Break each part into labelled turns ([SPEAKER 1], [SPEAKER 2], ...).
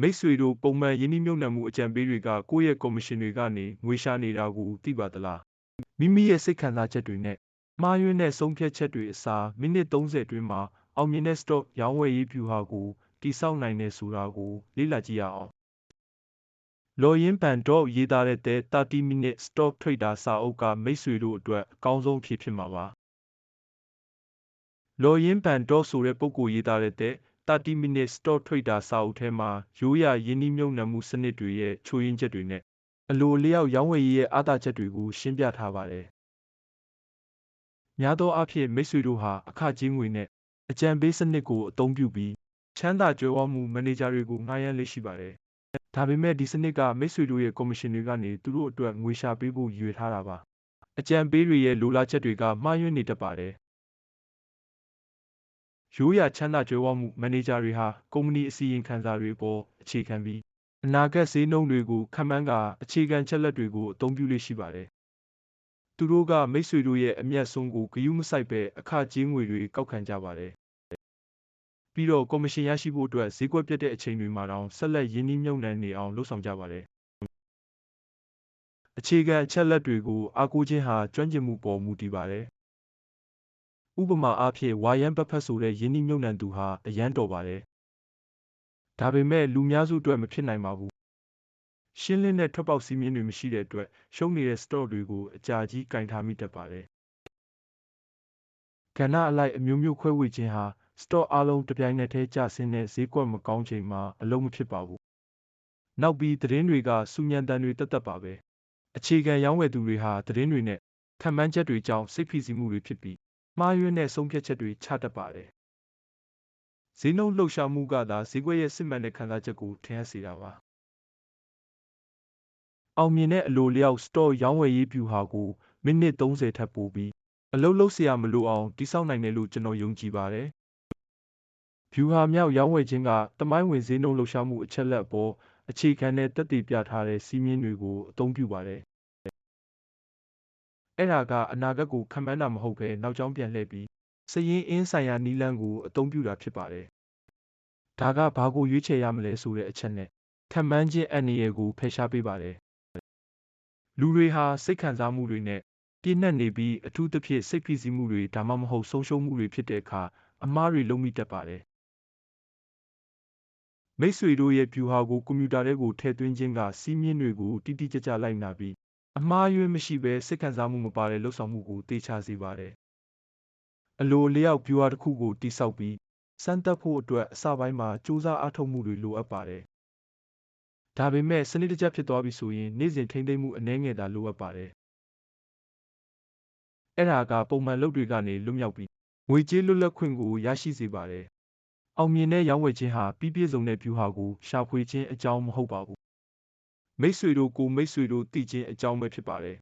[SPEAKER 1] မိတ်ဆွေတို့ပုံမှန်ယင်းနှိမ့်မြုပ်နှံမှုအကြံပေးတွေကကိုယ့်ရဲ့ကော်မရှင်တွေကနေငွေရှာနေတာကိုသိပါသလားမိမိရဲ့စိတ်ခံစားချက်တွေနဲ့မှားယွင်းတဲ့ဆုံးဖြတ်ချက်တွေအစားမိနစ်30အတွင်းမှာအောင်မြင်တဲ့ stock ရောင်းဝယ်ရေးဗျူဟာကိုတည်ဆောက်နိုင်တယ်ဆိုတာကိုလေ့လာကြည့်ရအောင်လော်ယင်းဘန်တော့ရေးသားတဲ့တဲ့30 minute stock trader စာအုပ်ကမိတ်ဆွေတို့အတွက်အကောင်းဆုံးအဖြစ်ဖြစ်မှာပါလော်ယင်းဘန်တော့ဆိုတဲ့ပုံကိုရေးသားတဲ့တဲ့ 30 minute stock trader စာအုပ်ထဲမှာရိုးရာယင်းနှိမ့်မြုပ်နှံမှုစနစ်တွေရဲ့ချိုးယွင်းချက်တွေနဲ့အလိုအလျောက်ရောင်းဝယ်ရေးရဲ့အားသာချက်တွေကိုရှင်းပြထားပါတယ်များသောအားဖြင့်မိတ်ဆွေတို့ဟာအခကြေးငွေနဲ့အကြံပေးစနစ်ကိုအသုံးပြုပြီးချမ်းသာကြွယ်ဝမှုမန်နေဂျာတွေကိုငှားရမ်းလေးရှိပါတယ်။ဒါပေမဲ့ဒီစနစ်ကမိတ်ဆွေတို့ရဲ့ကော်မရှင်တွေကနေသူတို့အတွက်ငွေရှာပေးဖို့ရည်ရွယ်ထားတာပါ။အကြံပေးတွေရဲ့လိုလားချက်တွေကမှားယွင်းနေတတ်ပါတယ်။ ရိုးရာချမ်းသာကြွယ်ဝမှုမန်နေဂျာတွေဟာကုမ္ပဏီအစီရင်ခံစာတွေပေါ်အခြေခံပြီးအနာဂတ်ဈေးနှုန်းတွေကိုခန့်မှန်းကာအခြေခံချက်လက်တွေကိုအသုံးပြုလေးရှိပါတယ်။သူတို့ကမိတ်ဆွေတို့ရဲ့အမျက်ဆုံးကိုဂရုမစိုက်ဘဲအခကြေးငွေတွေကောက်ခံကြပါတယ်။ပြီးတော့ကော်မရှင်ရရှိဖို့အတွက်ဈေးကွက်ပြတ်တဲ့အချိန်တွေမှာတောင်ဆက်လက်ရင်းနှီးမြှုပ်နှံနေအောင်လုပ်ဆောင်ကြပါတယ်။အခြေခံအချက်လက်တွေကိုအားကိုးခြင်းဟာကျွမ်းကျင်မှုပေါ်မူတည်ပါတယ်။ ဥပမာအားဖြင့်ဝါရန်ဘတ်ဖက်ဆိုတဲ့ရင်းနှီးမြှုပ်နှံသူဟာအရန်တော်ပါတယ်။ဒါပေမဲ့လူများစုအတွက်မဖြစ်နိုင်ပါဘူး။ရှင်းလင်းတဲ့ထွက်ပေါက်စည်းမျဉ်းတွေမရှိတဲ့အတွက်ရှုံးနေတဲ့ stock တွေကိုအကြာကြီးကင်ထားမိတတ်ပါတယ်။ကဏ္ဍအလိုက်အမျိုးမျိုးခွဲဝေခြင်းဟာ stock အားလုံးတစ်ပြိုင်နက်တည်းကျဆင်းတဲ့ဈေးကွက်မကောင်းချိန်မှာအလုံးမဖြစ်ပါဘူး။နောက်ပြီးသတင်းတွေကစူညံတန်တွေတက်တက်ပါပဲ။အခြေခံရောင်းဝယ်သူတွေဟာသတင်းတွေနဲ့ခံမှန်းချက်တွေကြောင့်စိတ်ဖိစီးမှုတွေဖြစ်ပြီး မှားယွင်းတဲ့ဆုံးဖြတ်ချက်တွေချတတ်ပါတယ်။ဈေးနှုန်းလှုပ်ရှားမှုကသာဈေးကွက်ရဲ့စစ်မှန်တဲ့ခံစားချက်ကိုထင်ဟပ်စေတာပါ။အောင်မြင်တဲ့အလိုလျောက် store ရောင်းဝယ်ရေးဗျူဟာကိုမိနစ်30ထပ်ပိုပြီးအလုပ်လုပ်စရာမလိုအောင်တိစောက်နိုင်တယ်လို့ကျွန်တော်ယုံကြည်ပါတယ်။ဗျူဟာမြောက်ရောင်းဝယ်ခြင်းကတမိုင်းဝင်ဈေးနှုန်းလှုပ်ရှားမှုအချက်လက်အပေါ်အခြေခံတဲ့တက်တည်ပြထားတဲ့စီးမြင်တွေကိုအသုံးပြုပါတယ်။ အဲ့ဒါကအနာဂတ်ကိုခံမှန်းတာမဟုတ်ဘဲနောက်ကျောင်းပြန်လှည့်ပြီးစရင်အင်းဆိုင်ရာနီလန်းကိုအသုံးပြုတာဖြစ်ပါတယ်။ဒါကဘာကိုရွေးချယ်ရမလဲဆိုတဲ့အချက်နဲ့ခံမှန်းခြင်းအန္တရာယ်ကိုဖယ်ရှားပေးပါတယ်။လူတွေဟာစိတ်ခံစားမှုတွေနဲ့ပြည့်နှက်နေပြီးအထူးသဖြင့်စိတ်ဖိစီးမှုတွေဒါမှမဟုတ်ဆုံးရှုံးမှုတွေဖြစ်တဲ့အခါအမှားတွေလုပ်မိတတ်ပါတယ်။မိတ်ဆွေတို့ရဲ့ဗျူဟာကိုကွန်ပျူတာထဲကိုထည့်သွင်းခြင်းကစီးမြင်တွေကိုတိတိကျကျလိုက်နာပြီး အမှားယွင်းမရှိဘဲစိတ်ခံစားမှုမပါတဲ့လှုပ်ဆောင်မှုကိုတေချာစေပါတယ်။အလိုအလျောက်ဗျူဟာတစ်ခုကိုတိဆောက်ပြီးစမ်းသပ်ဖို့အတွက်အစပိုင်းမှာစူးစမ်းအားထုတ်မှုတွေလိုအပ်ပါတယ်။ဒါပေမဲ့စနစ်တကျဖြစ်သွားပြီဆိုရင်နေ့စဉ်ထိန်းသိမ်းမှုအနည်းငယ်သာလိုအပ်ပါတယ်။အဲ့ဒါကပုံမှန်လုပ်တွေကနေလွတ်မြောက်ပြီးငွေကြေးလွတ်လပ်ခွင့်ကိုရရှိစေပါတယ်။အောင်မြင်တဲ့ရောင်းဝယ်ခြင်းဟာပြီးပြည့်စုံတဲ့ဗျူဟာကိုရှာဖွေခြင်းအကြောင်းမဟုတ်ပါဘူး မိတ်ဆွေတို့ကိုမိတ်ဆွေတို့သိခြင်းအကြောင်းပဲဖြစ်ပါတယ်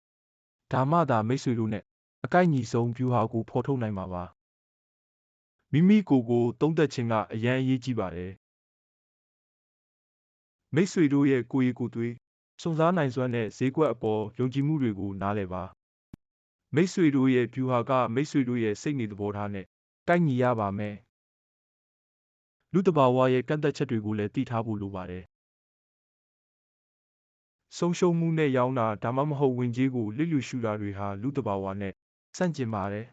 [SPEAKER 1] ။ဒါမှသာမိတ်ဆွေတို့နဲ့အကိုက်ညီဆုံး view ဟာကိုဖော်ထုတ်နိုင်မှာပါ။မိမိကိုယ်ကိုသုံးသက်ခြင်းကအရန်အရေးကြီးပါတယ်။မိတ်ဆွေတို့ရဲ့ကိုယ်ရည်ကိုယ်သွေးစုံစားနိုင်စွမ်းတဲ့ဈေးကွက်အပေါ်ယုံကြည်မှုတွေကိုနားလည်ပါ။မိတ်ဆွေတို့ရဲ့ view ဟာကမိတ်ဆွေတို့ရဲ့စိတ်နေသဘောထားနဲ့ကိုက်ညီရပါမယ်။လူတဘာဝရဲ့ကန့်သက်ချက်တွေကိုလည်းသိထားဖို့လိုပါတယ် ဆုံးရှုံးမှုနဲ့ရောင်းတာဒါမှမဟုတ်ဝင်ကြေးကိုလျစ်လျူရှုတာတွေဟာလူ့သဘာဝနဲ့ဆန့်ကျင်ပါတယ်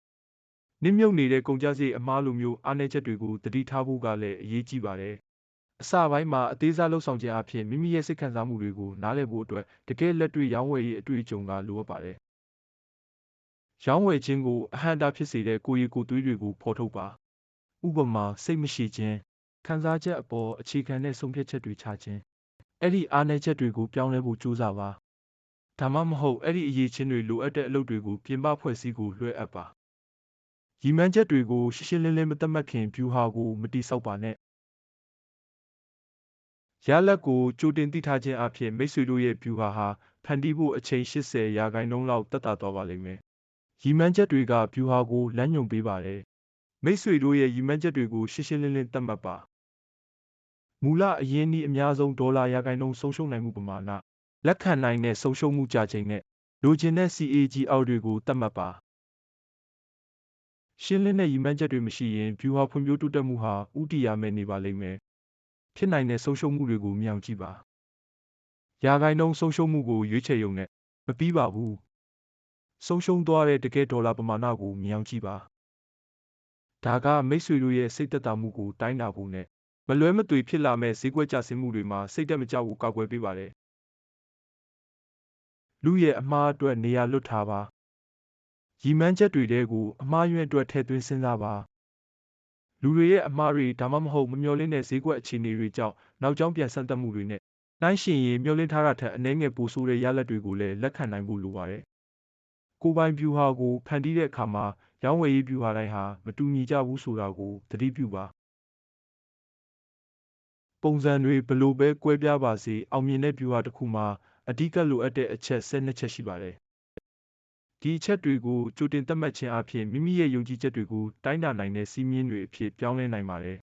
[SPEAKER 1] ။နစ်မြုပ်နေတဲ့ကုန်ကျစရိတ်အမှားလိုမျိုးအားနည်းချက်တွေကိုသတိထားဖို့ကလည်းအရေးကြီးပါတယ်။အစပိုင်းမှာအသေးစားလှုပ်ဆောင်ခြင်းအပြင်မိမိရဲ့စိတ်ခံစားမှုတွေကိုနားလည်ဖို့အတွက်တကယ်လက်တွေ့ရောင်းဝယ်ရေးအတွေ့အကြုံကလိုအပ်ပါတယ်။ရောင်းဝယ်ခြင်းကိုအဟန့်တားဖြစ်စေတဲ့ကိုယ်ရည်ကိုယ်သွေးတွေကိုဖော်ထုတ်ပါ။ဥပမာစိတ်မရှိခြင်းခံစားချက်အပေါ်အခြေခံတဲ့ဆုံးဖြတ်ချက်တွေချခြင်း အဲ့ဒီအားနည်းချက်တွေကိုပြောင်းလဲဖို့ကြိုးစားပါဒါမှမဟုတ်အဲ့ဒီအရေးချင်းတွေလိုအပ်တဲ့အလုပ်တွေကိုပြင်ပဖွဲ့စည်းကိုလွှဲအပ်ပါရည်မှန်းချက်တွေကိုရှင်းရှင်းလင်းလင်းမသတ်မှတ်ခင်ဗျူဟာကိုမတိဆောက်ပါနဲ့ရလက်ကိုကြိုတင်သိထားခြင်းအပြင်မိတ်ဆွေတို့ရဲ့ဗျူဟာဟာဖန်တီးဖို့အချိန်80ရာခိုင်နှုန်းလောက်တက်တာသွားပါလိမ့်မယ်ရည်မှန်းချက်တွေကဗျူဟာကိုလမ်းညွှန်ပေးပါတယ်မိတ်ဆွေတို့ရဲ့ရည်မှန်းချက်တွေကိုရှင်းရှင်းလင်းလင်းသတ်မှတ်ပါ မူလအရင်းနှီးအများဆုံးဒေါ်လာရာခိုင်နှုန်းဆုံးရှုံးနိုင်မှုပမာဏလက်ခံနိုင်တဲ့ဆုံးရှုံးမှုကြချိန်နဲ့လိုချင်တဲ့ CAG အောက်တွေကိုသတ်မှတ်ပါရှင်းလင်းတဲ့ရည်မှန်းချက်တွေမရှိရင် view ဟာဖွံ့ဖြိုးတိုးတက်မှုဟာဥတီရမဲ့နေပါလိမ့်မယ်ဖြစ်နိုင်တဲ့ဆုံးရှုံးမှုတွေကိုမြင်အောင်ကြည့်ပါရာဂိုင်းနှုန်းဆုံးရှုံးမှုကိုရွေးချယ်ရုံနဲ့မပြီးပါဘူးဆုံးရှုံးသွားတဲ့တကယ်ဒေါ်လာပမာဏကိုမြင်အောင်ကြည့်ပါဒါကမိတ်ဆွေတို့ရဲ့စိတ်သက်သာမှုကိုတိုင်းတာဖို့နဲ့ မလွဲမသွေဖြစ်လာမဲ့ဈေးကွက်ကျဆင်းမှုတွေမှာစိတ်တက်မကြဖို့ကာကွယ်ပေးပါတယ်လူရဲ့အမှားအတွက်နေရာလွတ်ထားပါရည်မှန်းချက်တွေတဲကိုအမှားယွင်းအတွက်ထည့်သွင်းစဉ်းစားပါလူတွေရဲ့အမှားတွေဒါမှမဟုတ်မမျှော်လင့်တဲ့ဈေးကွက်အခြေအနေတွေကြောင့်နောက်ကျောင်းပြန်ဆန်းသက်မှုတွေနဲ့နှိုင်းယှဉ်ရင်မျှော်လင့်ထားတာထက်အနည်းငယ်ပိုဆိုးတဲ့ရလဒ်တွေကိုလည်းလက်ခံနိုင်ဖို့လိုပါတယ်ကိုယ်ပိုင်ဗျူဟာကိုဖန်တီးတဲ့အခါမှာရောင်းဝယ်ရေးဗျူဟာတိုင်းဟာမတူညီကြဘူးဆိုတာကိုသတိပြုပါ ပုံစံတွေဘလို့ပဲကွဲပြားပါစေအောင်မြင်တဲ့ဗျူဟာတစ်ခုမှာအဓိကလိုအပ်တဲ့အချက်၁၂ချက်ရှိပါတယ်ဒီအချက်တွေကိုကြိုတင်သတ်မှတ်ခြင်းအပြင်မိမိရဲ့ယုံကြည်ချက်တွေကိုတိုင်းတာနိုင်တဲ့စီးမြင်တွေအဖြစ်ပြောင်းလဲနိုင်ပါတယ်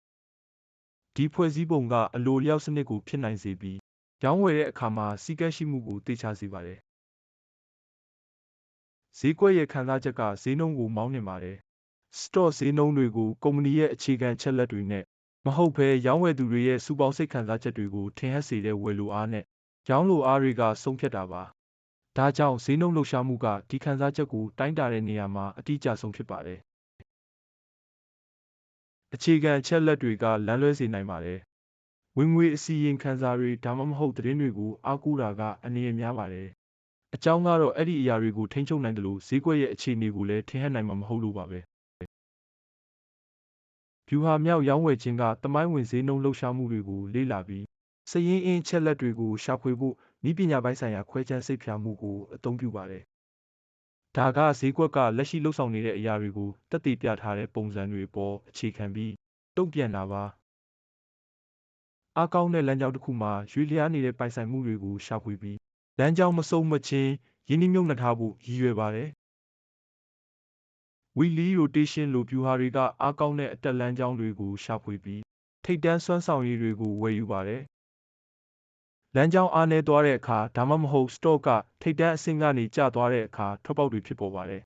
[SPEAKER 1] ဒီဖွဲ့စည်းပုံကအလိုလျောက်စနစ်ကိုဖြစ်နိုင်စေပြီးရောင်းဝယ်တဲ့အခါမှာစီကံရှိမှုကိုသိချစေပါတယ်ဈေးကွက်ရဲ့ခံစားချက်ကဈေးနှုန်းကိုမောင်းနှင်ပါတယ်။ stock ဈေးနှုန်းတွေကိုကုမ္ပဏီရဲ့အခြေခံချက်လက်တွေနဲ့ မဟုတ်ဘဲရောင်းဝယ်သူတွေရဲ့စုပေါင်းစိတ်ခံစားချက်တွေကိုထင်ဟပ်စေတဲ့ဝယ်လိုအားနဲ့ရောင်းလိုအားတွေကဆုံးဖြတ်တာပါ။ဒါကြောင့်ဈေးနှုန်းလှုပ်ရှားမှုကဒီခံစားချက်ကိုတိုင်းတာတဲ့နေရာမှာအတိအကျဆုံးဖြစ်ပါတယ်။အခြေခံချက်လက်တွေကလမ်းလွဲစေနိုင်ပါတယ်။ဝင်ငွေအစီရင်ခံစာတွေဒါမှမဟုတ်သတင်းတွေကိုအားကိုးတာကအနေရများပါတယ်။အကြောင်းကတော့အဲ့ဒီအရာတွေကိုထိန်းချုပ်နိုင်တယ်လို့ဈေးကွက်ရဲ့အခြေအနေကိုလည်းထင်ဟပ်နိုင်မှာမဟုတ်လို့ပါပဲ။ ဗျူဟာမြောက်ရောင်းဝယ်ခြင်းကတမိုင်းဝင်ဈေးနှုန်းလှုပ်ရှားမှုတွေကိုလေ့လာပြီးစည်ရင်းအင်းချက်လက်တွေကိုရှာဖွေဖို့ဤပညာပိုင်းဆိုင်ရာခွဲခြမ်းစိတ်ဖြာမှုကိုအသုံးပြုပါတယ်။ဒါကဈေးကွက်ကလက်ရှိလှုပ်ဆောင်နေတဲ့အရာတွေကိုတက်တည်ပြထားတဲ့ပုံစံတွေပေါ်အခြေခံပြီးတုံ့ပြန်တာပါ။အားကောင်းတဲ့လမ်းကြောင်းတစ်ခုမှာရွေလျားနေတဲ့ပိုင်ဆိုင်မှုတွေကိုရှာဖွေပြီးလမ်းကြောင်းမစုံမချင်းရင်းနှီးမြှုပ်နှံထားဖို့ရည်ရွယ်ပါတယ်။ Wheelie rotation လိုဗျူဟာတွေကအားကောင်းတဲ့အတက်လမ်းကြောင်းတွေကိုရှာဖွေပြီးထိပ်တန်းစွမ်းဆောင်ရည်တွေကိုဝယ်ယူပါတယ်။လမ်းကြောင်းအားနည်းသွားတဲ့အခါဒါမှမဟုတ် stock ကထိပ်တန်းအဆင့်ကနေကျသွားတဲ့အခါထွက်ပေါက်တွေဖြစ်ပေါ်ပါတယ်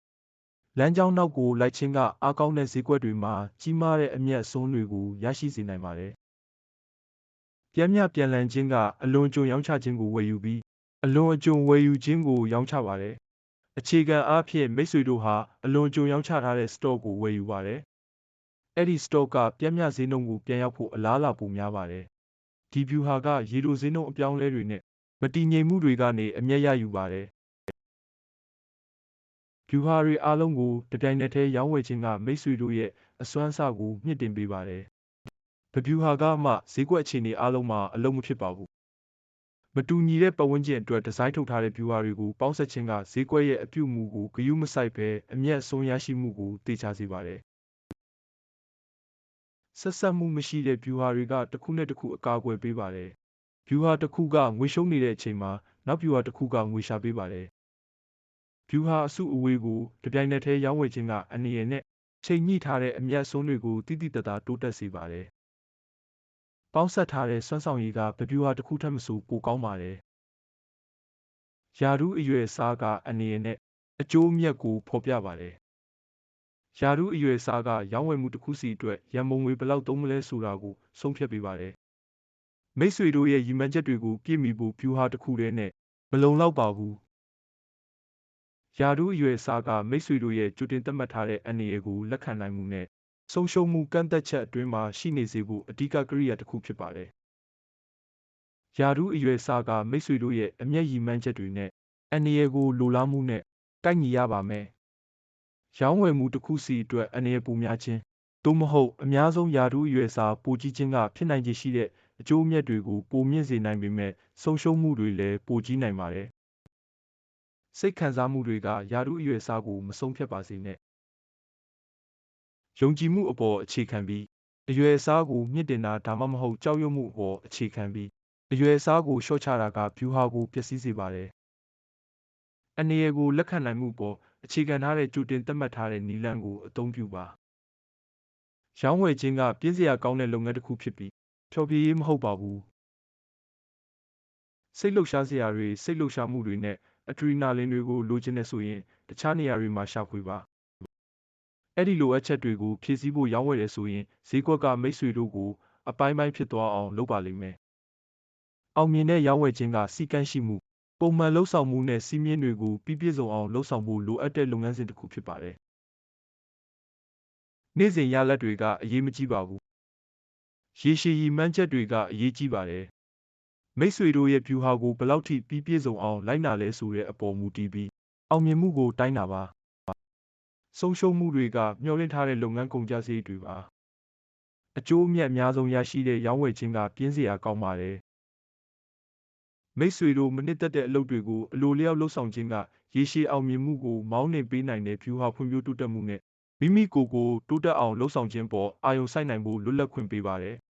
[SPEAKER 1] ။လမ်းကြောင်းနောက်ကိုလိုက်ခြင်းကအားကောင်းတဲ့ဈေးကွက်တွေမှာကြီးမားတဲ့အမြတ်အစွန်းတွေကိုရရှိစေနိုင်ပါတယ်ပြင်းပြပြန်လှန်ခြင်းကအလွန်ကြုံရောင်းချခြင်းကိုဝယ်ယူပြီးအလွန်အကျွံဝယ်ယူခြင်းကိုရောင်းချပါတယ်။ အခြေခံအားဖြင့်မိတ်ဆွေတို့ဟာအလွန်ကြုံရောင်းချထားတဲ့ stock ကိုဝယ်ယူပါတယ်။အဲ့ဒီ stock ကပြင်းပြဈေးနှုန်းကိုပြန်ရောက်ဖို့အလားအလာပိုများပါတယ်။ဒီ view ဟာကရေလိုဈေးနှုန်းအပြောင်းလဲတွေနဲ့မတည်ငြိမ်မှုတွေကနေအမျက်ရယူပါတယ်။ view ဟာတွေအားလုံးကိုတပြိုင်နက်တည်းရောင်းဝယ်ခြင်းကမိတ်ဆွေတို့ရဲ့အစွမ်းအစကိုမြင့်တင်ပေးပါတယ်ဗဗျူဟာကမှဈေးကွက်အခြေအနေအားလုံးမှာအလုံးမဖြစ်ပါဘူး မတူညီတဲ့ပတ်ဝန်းကျင်အတွက်ဒီဇိုင်းထုတ်ထားတဲ့ viewer တွေကိုပေါင်းစပ်ခြင်းကဈေးကွက်ရဲ့အပြုအမူကိုဂရုမစိုက်ဘဲအမျက်အဆုံးရရှိမှုကိုတေချာစေပါတယ်ဆက်ဆက်မှုမရှိတဲ့ viewer တွေကတစ်ခုနဲ့တစ်ခုအကာအကွယ်ပေးပါတယ် viewer တစ်ခုကငွေရှုံးနေတဲ့အချိန်မှာနောက် viewer တစ်ခုကငွေရှာပေးပါတယ် viewer အစုအဝေးကိုတပြိုင်နက်တည်းရောင်းဝယ်ခြင်းကအနေနဲ့ချိန်ညှိထားတဲ့အမျက်ဆုံးတွေကိုတိတိတတ်တာတိုးတက်စေပါတယ် ပေါင်းစပ်ထားတဲ့စွမ်းဆောင်ရည်ကဗဗျူဟာတစ်ခုထက်မဆိုပိုကောင်းပါတယ်။ယာရုအရွယ်စားကအနေနဲ့အကျိုးမြတ်ကိုဖော်ပြပါတယ်။ယာရုအရွယ်စားကရောင်းဝယ်မှုတစ်ခုစီအတွက်ရန်ပုံငွေဘယ်လောက်သုံးမလဲဆိုတာကိုဆုံးဖြတ်ပေးပါတယ်။မိတ်ဆွေတို့ရဲ့ရည်မှန်းချက်တွေကိုပြည့်မီဖို့ဗျူဟာတစ်ခုတည်းနဲ့မလုံလောက်ပါဘူး။ယာရုအရွယ်စားကမိတ်ဆွေတို့ရဲ့ကြိုတင်သတ်မှတ်ထားတဲ့အနေအကိုလက်ခံနိုင်မှုနဲ့ ဆုံးရှုံးမှုကန့်သက်ချက်အတွင်းမှာရှိနေစေဖို့အဓိကကိရိယာတစ်ခုဖြစ်ပါတယ်။ယာရုအရွယ်စားကမိတ်ဆွေတို့ရဲ့အမျက်ရည်မှန်းချက်တွေနဲ့အန္တရာယ်ကိုလိုလားမှုနဲ့တိုက်ညီရပါမယ်။ရောင်းဝယ်မှုတစ်ခုစီအတွက်အန္တရာယ်ပိုများခြင်းသို့မဟုတ်အများဆုံးယာရုအရွယ်စားပိုကြီးခြင်းကဖြစ်နိုင်ခြေရှိတဲ့အကျိုးအမြတ်တွေကိုပိုမြင့်စေနိုင်ပေမဲ့ဆုံးရှုံးမှုတွေလည်းပိုကြီးနိုင်ပါတယ်။စိတ်ခံစားမှုတွေကယာရုအရွယ်စားကိုမဆုံးဖြတ်ပါစေနဲ့ ယုံကြည်မှုအပေါ်အခြေခံပြီးအရွယ်အစားကိုမြင့်တင်တာဒါမှမဟုတ်ကြောက်ရွံ့မှုအပေါ်အခြေခံပြီးအရွယ်အစားကိုလျှော့ချတာကဗျူဟာကိုပျက်စီးစေပါတယ်။အနေရကိုလက်ခံနိုင်မှုပေါ်အခြေခံထားတဲ့ကြိုတင်သတ်မှတ်ထားတဲ့နည်းလမ်းကိုအသုံးပြုပါ။ရောင်းဝယ်ခြင်းကပြင်းစရာကောင်းတဲ့လုပ်ငန်းတစ်ခုဖြစ်ပြီးဖြော်ပြရေးမဟုတ်ပါဘူး။စိတ်လှုပ်ရှားစရာတွေစိတ်လှုပ်ရှားမှုတွေနဲ့အဒရီနာလင်တွေကိုလိုချင်နေဆိုရင်တခြားနေရာတွေမှာရှာဖွေပါ အဲ့ဒီလိုအပ်ချက်တွေကိုဖြည့်ဆည်းဖို့ရောင်းဝယ်တယ်ဆိုရင်ဈေးကွက်ကမိတ်ဆွေတို့ကိုအပိုင်းပိုင်းဖြစ်သွားအောင်လုပ်ပါလိမ့်မယ်။အောင်မြင်တဲ့ရောင်းဝယ်ခြင်းကစီကံရှိမှုပုံမှန်လှုပ်ဆောင်မှုနဲ့စီးမြင်တွေကိုပြည့်ပြည့်စုံအောင်လှုပ်ဆောင်ဖို့လိုအပ်တဲ့လုပ်ငန်းစဉ်တစ်ခုဖြစ်ပါတယ်။နေ့စဉ်ရလဒ်တွေကအရေးမကြီးပါဘူး။ရေရှည်ရည်မှန်းချက်တွေကအရေးကြီးပါတယ်။မိတ်ဆွေတို့ရဲ့ဗျူဟာကိုဘယ်လောက်ထိပြည့်ပြည့်စုံအောင်လိုက်နာလဲဆိုတဲ့အပေါ်မူတည်ပြီးအောင်မြင်မှုကိုတိုင်းတာပါ။ ဆုံးရှုံးမှုတွေကမျှော်လင့်ထားတဲ့လုပ်ငန်းကုန်ကျစရိတ်တွေပါ။အကျိုးအမြတ်အများဆုံးရရှိတဲ့ရောင်းဝယ်ခြင်းကပြင်းစရာကောင်းပါတယ်။မိတ်ဆွေတို့မနစ်သက်တဲ့အလုပ်တွေကိုအလိုလျောက်လှုပ်ဆောင်ခြင်းကရေရှည်အောင်မြင်မှုကိုမောင်းနှင်ပေးနိုင်တဲ့ဗျူဟာဖွံ့ဖြိုးတိုးတက်မှုနဲ့မိမိကိုယ်ကိုတိုးတက်အောင်လှုပ်ဆောင်ခြင်းပေါ်အာရုံစိုက်နိုင်ဖို့လွတ်လပ်ခွင့်ပေးပါတယ်။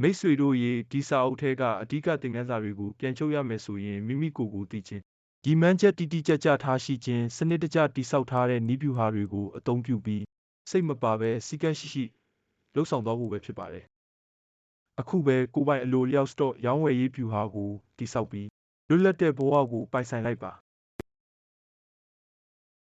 [SPEAKER 1] မိတ်ဆွေတို့ရေဒီစာအုပ်ထဲကအဓိကသင်ခန်းစာတွေကိုပြန်ချုပ်ရမယ်ဆိုရင်မိမိကိုယ်ကိုသိခြင်း ဒီမှန်းချက်တိတိကျကျထားရှိခြင်းစနစ်တကျတိဆောက်ထားတဲ့နည်းဗျူဟာတွေကိုအသုံးပြုပြီးစိတ်မပါဘဲစီကံရှိရှိလှုပ်ဆောင်သွားဖို့ပဲဖြစ်ပါတယ်။အခုပဲကိုယ်ပိုင်အလိုလျောက်စတော့ရောင်းဝယ်ရေးဗျူဟာကိုတိဆောက်ပြီးလွတ်လပ်တဲ့ဘဝကိုပိုင်ဆိုင်လိုက်ပါ